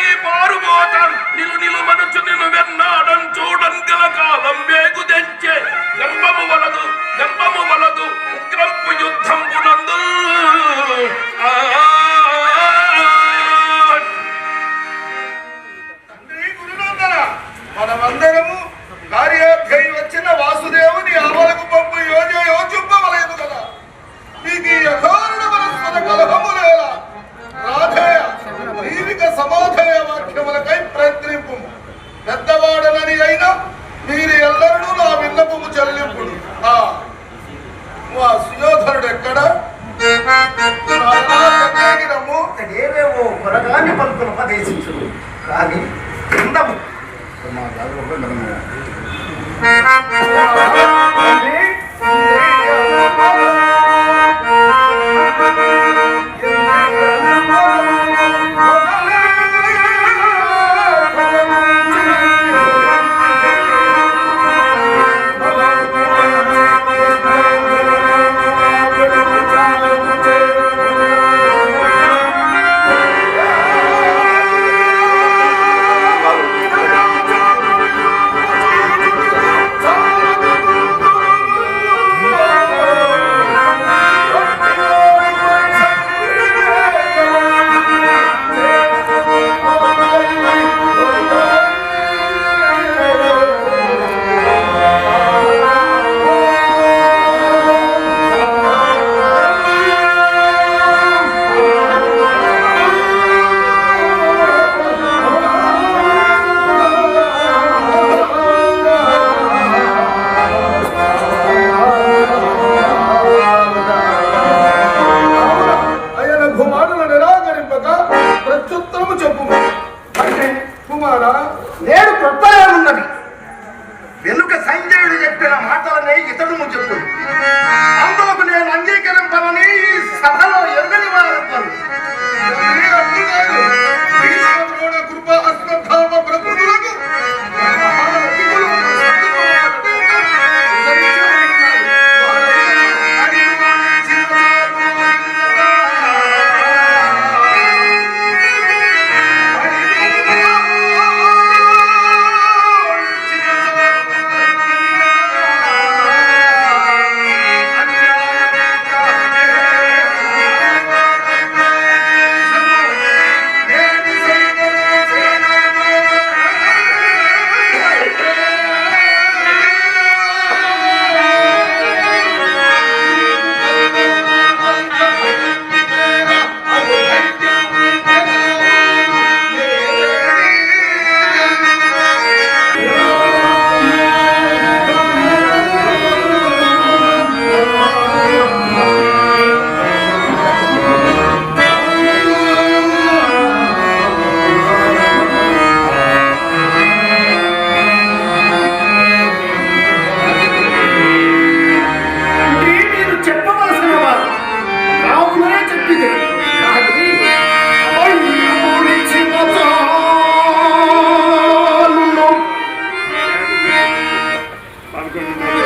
నీ పారుమోతారు నిలు నిలు మనుచు నిలు వెన్నాడం చూడంతిల కాలం వేగు తెంచే గర్భము వలదు గర్భము వలదు ఉగ్రంపు அதுக்கப்புறம் கிளம்புவோம் కుమార నేను కొత్తగా ఉన్నది. వెనుక సంజయుడు చెప్పిన మాటలనే ఇతడు చెప్పు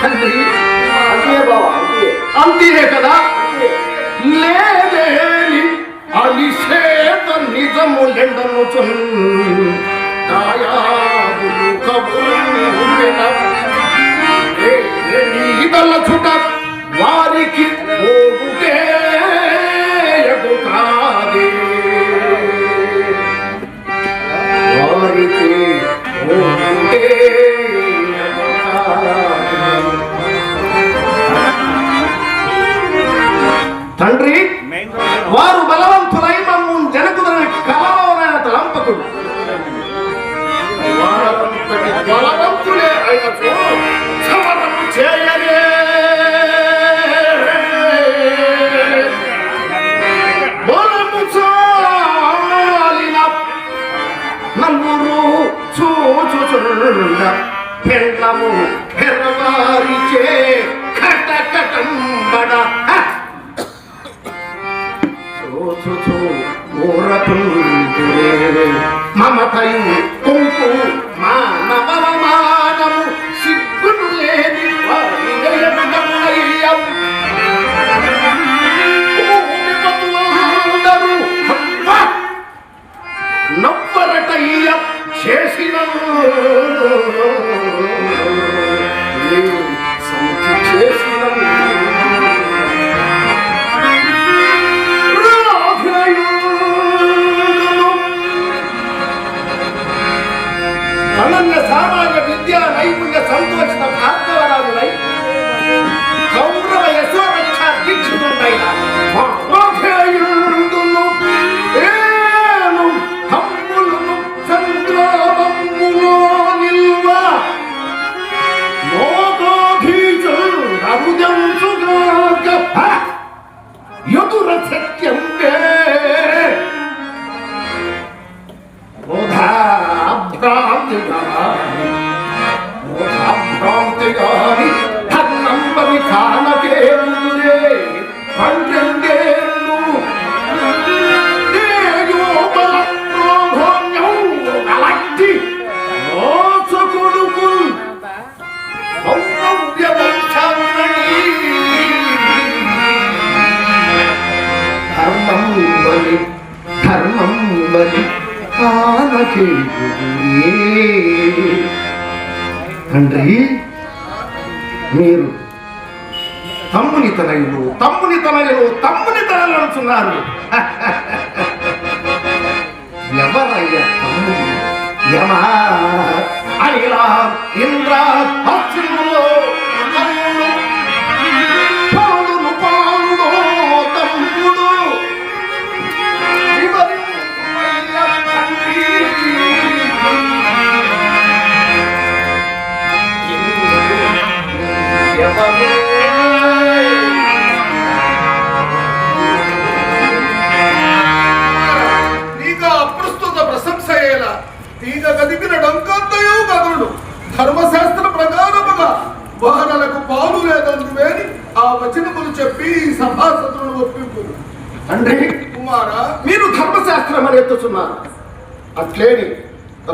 తండ్రి అంతే కదా? లేదేని అలిసేత నిజములెండను దాయాదులు కబురున ఈదల చుట వారికి ఓగుటే తండ్రి మీరు తమ్ముని తనయులు తమ్ముని తనయులు తమ్ముని తనలు అంటున్నారు ఎవరయ్యా తమ్ముడు యమ అనిలా ఇంద్ర పశ్చిమలో మీరు ధర్మశాస్త్రం అని ఎత్తుతున్నారు. అట్లేని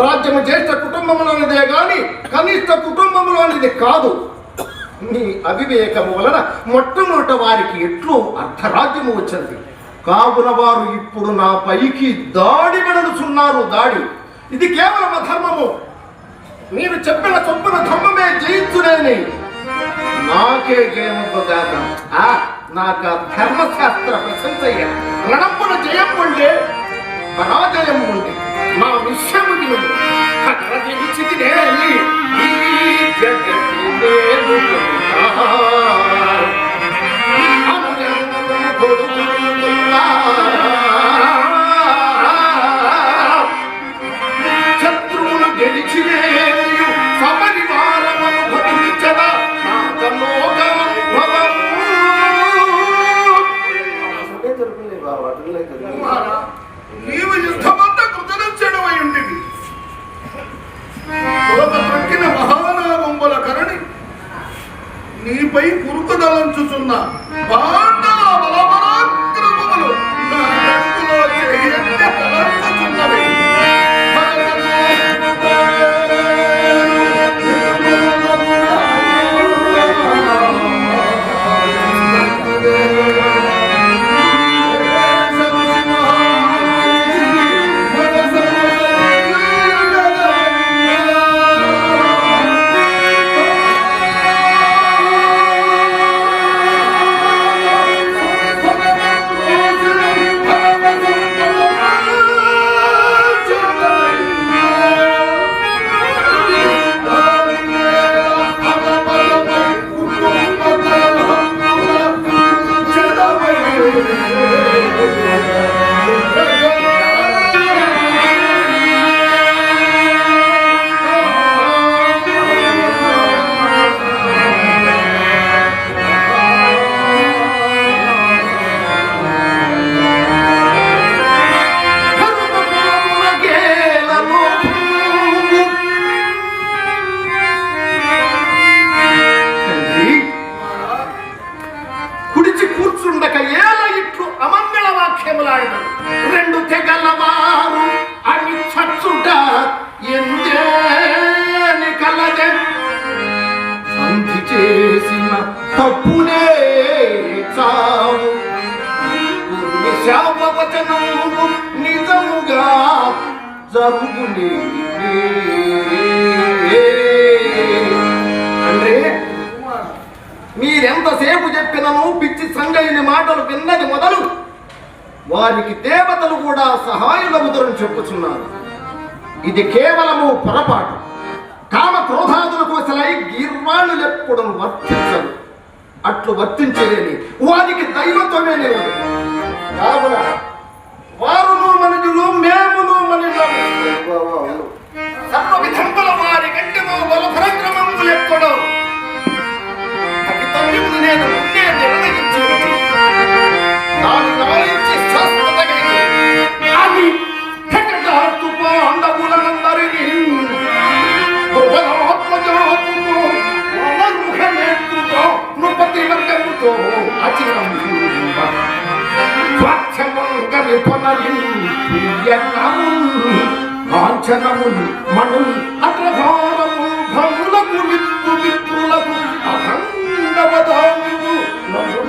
రాజ్యము జ్యేష్ఠ కుటుంబంలోనిదే గాని కనిష్ట కుటుంబంలోనిది కాదు. నీ అవివేకము వలన మొట్టమొదట వారికి ఎట్లు అర్ధరాజ్యము వచ్చింది. కావున వారు ఇప్పుడు నా పైకి దాడి వెడలుచున్నారు దాడి. ఇది కేవలం అధర్మము. మీరు చెప్పిన చొప్పున ధర్మమే జయించునేని. నాకే గేమగాక ఆ నాకు ధర్మశాస్త్ర ప్రశంసయ్య. రణప్పున జయం ఉండే పరాజయం ఉండే. నా విషయము వినుము కట్ర గెలిచితినే ఈ జగతి జరుగుని తండ్రి మీరెంతసేపు చెప్పినను పిచ్చి సంగైన మాటలు విన్నది మొదలు. వారికి దేవతలు కూడా సహాయులవుతారని చెప్పుచున్నారు. ఇది కేవలము పొరపాటు. కామ క్రోధాదులకు అసలై గీర్వాణులెప్పుడు వర్తించరు. అట్లు వర్తించలేని వారికి దైవత్వమే లేదు. కావున వారు మనుజులము బావా అవును సర్వ వారి గంటము బల పరాక్రమములెక్కడో భవితవ్యమును నేను ముందే నిర్ణయించి కలిగి అది దుర్బలాత్మజాతుతో అచిరం అక్షరములు మణుల్ అగ్రభారము భములకు మిత్తు మిత్రులకు అఖండవదాము నన్ను